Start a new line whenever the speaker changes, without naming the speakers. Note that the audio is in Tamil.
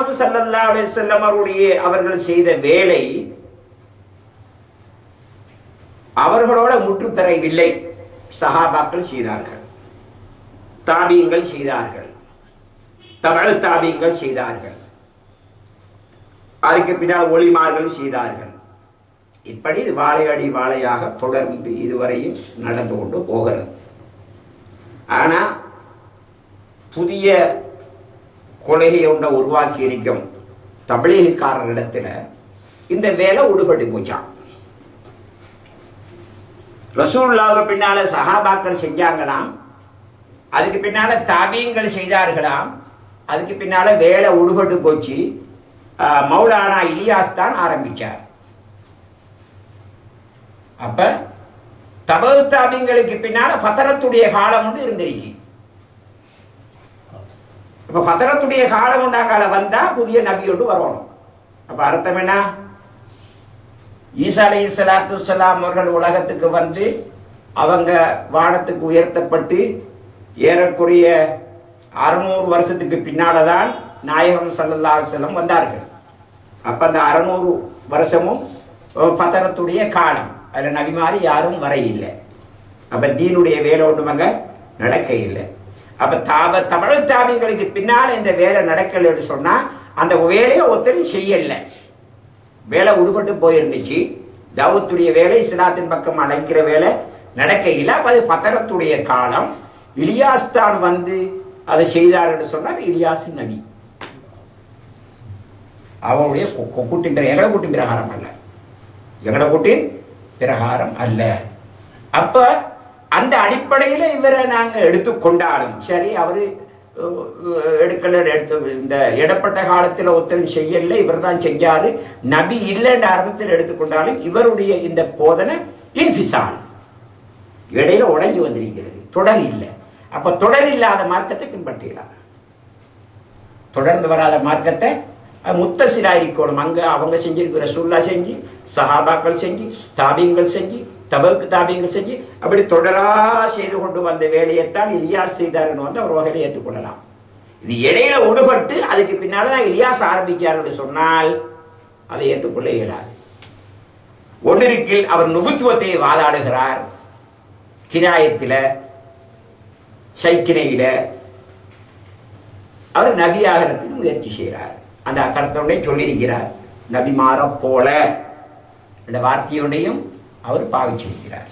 நாயகம் ஸல்லல்லாஹு அலே செல்லம் அவருடைய அவர்கள் செய்த வேலை அவர்களோட முற்று பெறவில்லை சஹாபாக்கள் செய்தார்கள். தாபியங்கள் செய்தார்கள். தமிழ் தாபியங்கள் செய்தார்கள். அதுக்கு பின்னால் ஒளிமார்கள் செய்தார்கள். இப்படி இது வாழையடி வாழையாக தொடர்ந்து இதுவரையும் நடந்து கொண்டு போகிறது. ஆனா புதிய கொள்கை ஒன்றை உருவாக்கி இருக்கும் தமிழகக்காரர்களிடத்துல இந்த வேலை உடுபட்டு போச்சான் ரசூல்லாவுக்கு பின்னால சஹாபாக்கள் செஞ்சாங்களாம் அதுக்கு பின்னால தாபியங்கள் செய்தார்களாம் அதுக்கு பின்னால வேலை உடுபட்டு போச்சு. மௌலானா இலியாஸ் தான் ஆரம்பிச்சார். அப்ப தபு தாபியங்களுக்கு பின்னால பத்தரத்துடைய காலம் ஒன்று இருந்திருக்கு. இப்ப பத்தரத்துடைய காலம் உண்டாக்கால வந்தா புதிய நபி ஒன்று வரணும். அப்ப அர்த்தம் என்ன? ஈசா அலை சலாத்து சலாம் அவர்கள் உலகத்துக்கு வந்து அவங்க வானத்துக்கு உயர்த்தப்பட்டு ஏறக்குறைய அறுநூறு வருஷத்துக்கு பின்னால்தான் நாயகம் ஸல்லல்லாஹு செல்லம் வந்தார்கள். அப்ப அந்த அறுநூறு வருஷமும் பதரத்துடைய காலம். அதில் நபிமாரி யாரும் வரையில்லை. அப்போ அப்ப தீனுடைய வேலை ஒன்றுமங்க நடக்க இல்லை. அப்ப தாப தமிழ் தாபிகளுக்கு பின்னால் இந்த வேலை நடக்கலைன்னு சொன்னா அந்த வேலையை ஒருத்தரும் செய்யல. வேலை உடுபட்டு போயிருந்துச்சு. தவத்துடைய வேலை இஸ்லாத்தின் பக்கம் அழைக்கிற வேலை நடக்கையில் அப்ப அது பத்தரத்துடைய காலம். இலியாஸ் தான் வந்து அதை செய்தார் என்று சொன்னால் இலியாஸ் நபி. அவருடைய கூட்டின் பிர- கூட்டின் பிரகாரம் அல்ல. எங்களை கூட்டின் பிரகாரம் அல்ல. அப்ப அந்த அடிப்படையில் இவரை நாங்கள் எடுத்துக்கொண்டாலும் சரி அவர் எடுக்கல எடுத்து இந்த இடப்பட்ட காலத்தில் ஒருத்தரும் செய்யல இவர் தான் செஞ்சாரு. நபி இல்லைன்ற அர்த்தத்தில் எடுத்துக்கொண்டாலும் இவருடைய இந்த போதனை இன்ஃபிசான் இடையில உடஞ்சி வந்திருக்கிறது. தொடர் இல்லை. அப்ப தொடர் இல்லாத மார்க்கத்தை பின்பற்றலாம் தொடர்ந்து வராத மார்க்கத்தை அஹ், முத்தசிலா இருக்கணும் அங்க அவங்க செஞ்சிருக்கிற சுல்லா செஞ்சு சஹாபாக்கள் செஞ்சு தாபியங்கள் செஞ்சு தபல் கிதாபியங்கள் செஞ்சு அப்படி தொடரா செய்து கொண்டு வந்த வேலையைத்தான் இலியாஸ் செய்தார்னு வந்து அவர் வகையில் ஏற்றுக்கொள்ளலாம். இது இடையில உடுபட்டு அதுக்கு பின்னால் தான் இலியாஸ் ஆரம்பிச்சார் என்று சொன்னால் அதை ஏற்றுக்கொள்ள இயலாது. ஒன்றிருக்கில் அவர் நுகுத்துவத்தை வாதாடுகிறார். கிராயத்தில சைக்கிரையில அவர் நபியாகிறதுக்கு முயற்சி செய்கிறார். அந்த கருத்தோடே சொல்லியிருக்கிறார். நபி போல. என்ற வார்த்தையோடையும் அவர் பாவிச்சிருக்கிறார்